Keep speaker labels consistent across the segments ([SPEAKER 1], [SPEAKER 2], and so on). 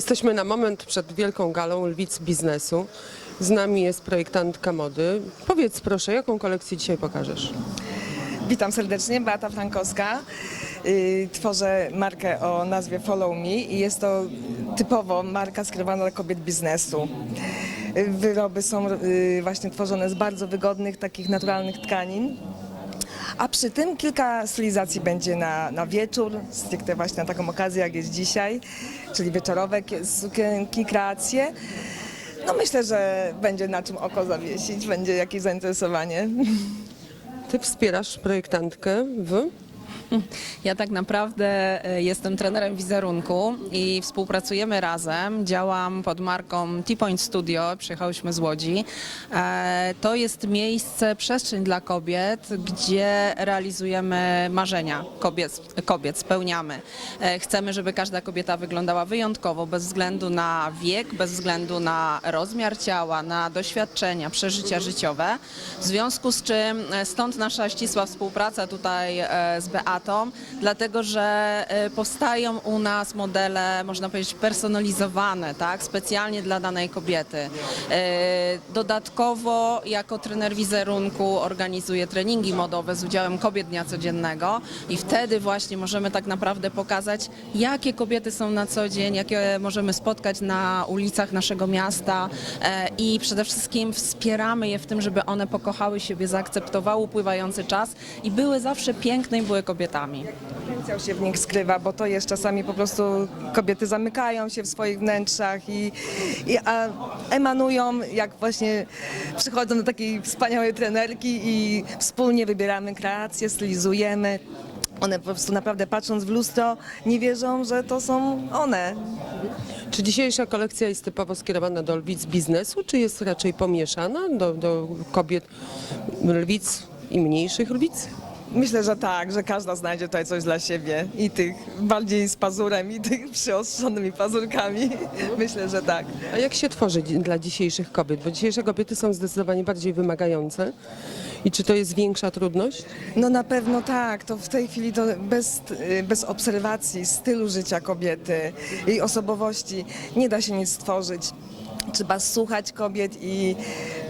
[SPEAKER 1] Jesteśmy na moment przed wielką galą Lwic Biznesu. Z nami jest projektantka mody. Powiedz proszę, jaką kolekcję dzisiaj pokażesz?
[SPEAKER 2] Witam serdecznie, Beata Frankowska. Y, Tworzę markę o nazwie Follow Me i jest to typowo marka skierowana dla kobiet biznesu. Y, Wyroby są y, właśnie tworzone z bardzo wygodnych, takich naturalnych tkanin. A przy tym kilka stylizacji będzie na, na wieczór, stricte właśnie na taką okazję jak jest dzisiaj, czyli wieczorowe kie- sukienki, kreacje. No myślę, że będzie na czym oko zawiesić, będzie jakieś zainteresowanie.
[SPEAKER 1] Ty wspierasz projektantkę w...
[SPEAKER 3] Ja tak naprawdę e, jestem trenerem wizerunku i współpracujemy razem. Działam pod marką T-Point Studio, przyjechałyśmy z Łodzi. E, To jest miejsce, przestrzeń dla kobiet, gdzie realizujemy marzenia kobiet, kobiet spełniamy. E, Chcemy, żeby każda kobieta wyglądała wyjątkowo, bez względu na wiek, bez względu na rozmiar ciała, na doświadczenia, przeżycia życiowe. W związku z czym stąd nasza ścisła współpraca tutaj z Beatą, dlatego że e, powstają u nas modele, można powiedzieć, personalizowane, tak, specjalnie dla danej kobiety. E, Dodatkowo jako trener wizerunku organizuję treningi modowe z udziałem kobiet dnia codziennego i wtedy właśnie możemy tak naprawdę pokazać, jakie kobiety są na co dzień, jakie możemy spotkać na ulicach naszego miasta e, i przede wszystkim wspieramy je w tym, żeby one pokochały siebie, zaakceptowały upływający czas i były zawsze piękne i były kobietami.
[SPEAKER 2] Potencjał się w nich skrywa, bo to jest czasami po prostu kobiety zamykają się w swoich wnętrzach i, i a emanują, jak właśnie przychodzą do takiej wspaniałej trenerki i wspólnie wybieramy kreacje, stylizujemy. One po prostu naprawdę patrząc w lustro nie wierzą, że to są one.
[SPEAKER 1] Czy dzisiejsza kolekcja jest typowo skierowana do lwic biznesu, czy jest raczej pomieszana do, do kobiet lwic i mniejszych lwic?
[SPEAKER 2] Myślę, że tak, że każda znajdzie tutaj coś dla siebie i tych bardziej z pazurem i tych przyostrzonymi pazurkami. Myślę, że tak.
[SPEAKER 1] A jak się tworzy dzi- dla dzisiejszych kobiet? Bo dzisiejsze kobiety są zdecydowanie bardziej wymagające. I czy to jest większa trudność?
[SPEAKER 2] No na pewno tak, to w tej chwili to bez, y, bez obserwacji stylu życia kobiety, jej osobowości nie da się nic stworzyć. Trzeba słuchać kobiet i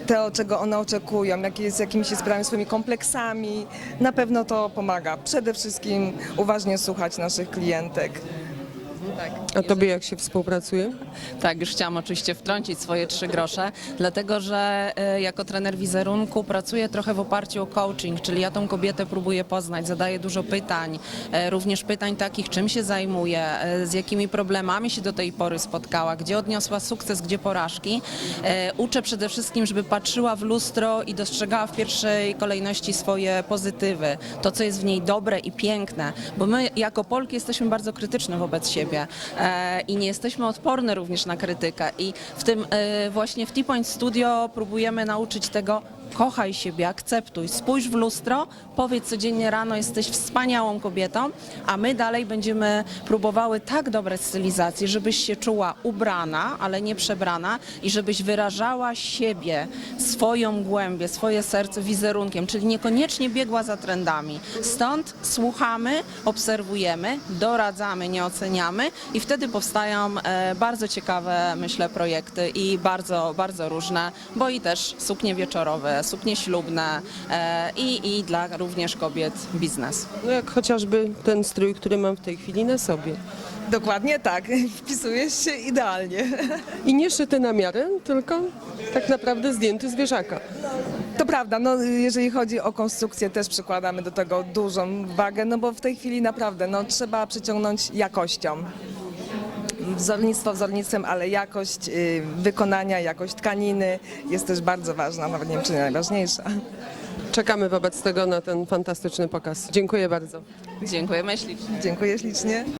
[SPEAKER 2] to, czego one oczekują, jakie, z jakimi się sprawami, swoimi kompleksami. Na pewno to pomaga. Przede wszystkim uważnie słuchać naszych klientek.
[SPEAKER 1] A tobie jak się współpracuje?
[SPEAKER 3] Tak, już chciałam oczywiście wtrącić swoje trzy grosze, dlatego że e, jako trener wizerunku pracuję trochę w oparciu o coaching, czyli ja tą kobietę próbuję poznać, zadaję dużo pytań, e, również pytań takich, czym się zajmuje, e, z jakimi problemami się do tej pory spotkała, gdzie odniosła sukces, gdzie porażki. E, Uczę przede wszystkim, żeby patrzyła w lustro i dostrzegała w pierwszej kolejności swoje pozytywy, to co jest w niej dobre i piękne, bo my jako Polki jesteśmy bardzo krytyczne wobec siebie e, i nie jesteśmy odporne również na krytykę. I w tym e, właśnie w T-Point Studio próbujemy nauczyć tego kochaj siebie, akceptuj, spójrz w lustro, powiedz codziennie rano jesteś wspaniałą kobietą, a my dalej będziemy próbowały tak dobre stylizacje, żebyś się czuła ubrana, ale nie przebrana i żebyś wyrażała siebie, swoją głębię, swoje serce wizerunkiem, czyli niekoniecznie biegła za trendami. Stąd słuchamy, obserwujemy, doradzamy, nie oceniamy i wtedy powstają e, bardzo ciekawe, myślę, projekty i bardzo, bardzo różne, bo i też suknie wieczorowe, suknie ślubne e, i, i dla również kobiet biznes.
[SPEAKER 1] No jak chociażby ten strój, który mam w tej chwili na sobie.
[SPEAKER 2] Dokładnie tak, wpisujesz się idealnie.
[SPEAKER 1] I nie szyty na miarę, tylko tak naprawdę zdjęty z wieszaka.
[SPEAKER 2] To prawda, no, jeżeli chodzi o konstrukcję, też przykładamy do tego dużą wagę, no bo w tej chwili naprawdę no, trzeba przyciągnąć jakością. Wzornictwo wzornictwem, ale jakość y, wykonania, jakość tkaniny jest też bardzo ważna, nawet nie wiem czy najważniejsza.
[SPEAKER 1] Czekamy wobec tego na ten fantastyczny pokaz. Dziękuję bardzo.
[SPEAKER 3] Dziękujemy ślicznie.
[SPEAKER 2] Dziękuję ślicznie.